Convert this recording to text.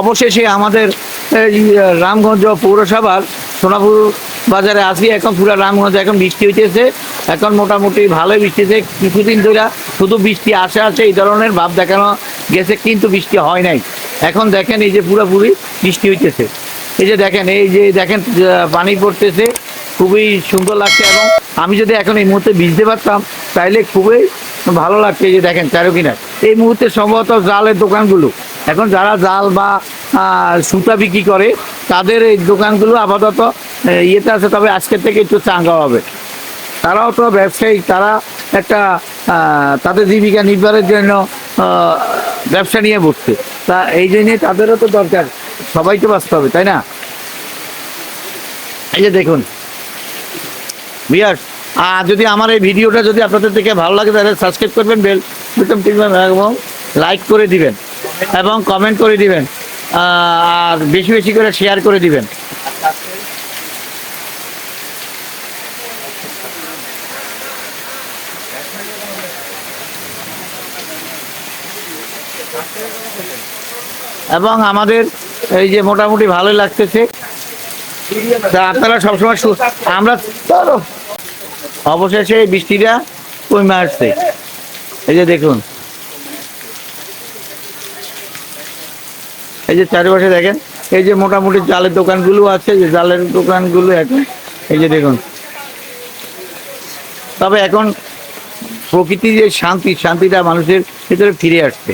অবশেষে আমাদের এই রামগঞ্জ পৌরসভার সোনাপুর বাজারে আসি এখন পুরো রামগঞ্জ এখন বৃষ্টি হইতেছে। এখন মোটামুটি ভালোই বৃষ্টি হচ্ছে কিছুদিন ধরে শুধু বৃষ্টি আসে আসে এই ধরনের ভাব দেখানো গেছে, কিন্তু বৃষ্টি হয় নাই। এখন দেখেন এই যে পুরোপুরি বৃষ্টি হইতেছে। এই যে দেখেন, এই যে দেখেন পানি পড়তেছে। খুবই সুন্দর লাগছে এবং আমি যদি এখন এই মুহূর্তে ভিজতে পারতাম, তাইলে খুবই ভালো লাগছে এই যে দেখেন চারো কিনার। এই মুহূর্তে সম্ভবত জালের দোকানগুলো এখন যারা জাল বা সুতা বিক্রি করে, তাদের এই দোকানগুলো আপাতত ইয়েতে আছে, তবে আজকের থেকে একটু চাঙ্গা হবে। তারাও তো ব্যবসায়ী, তারা একটা তাদের জীবিকা নির্বাহের জন্য ব্যবসা নিয়ে বসছে। তা এই জন্যে তাদেরও তো দরকার, সবাই তো বাঁচতে হবে, তাই না? এই যে দেখুন বিয়ার আর যদি আমার এই ভিডিওটা যদি আপনাদের থেকে ভালো লাগে, তাহলে সাবস্ক্রাইব করবেন বেল টিপবেন লাইক করে দিবেন। এবং কমেন্ট করে দিবেন। আর বেশি বেশি করে শেয়ার করে দিবেন। এবং আমাদের এই যে মোটামুটি ভালোই লাগতেছে। আপনারা সবসময় আমরা অবশেষে বৃষ্টিটা কমে আসছে। এই যে দেখুন। এই যে চারিপাশে দেখেন, এই যে মোটামুটি জালের দোকানগুলো আছে যে জালের দোকানগুলো এখন, এই যে দেখুন। তবে এখন প্রকৃতির যে শান্তি, শান্তিটা মানুষের ভিতরে ফিরে আসছে।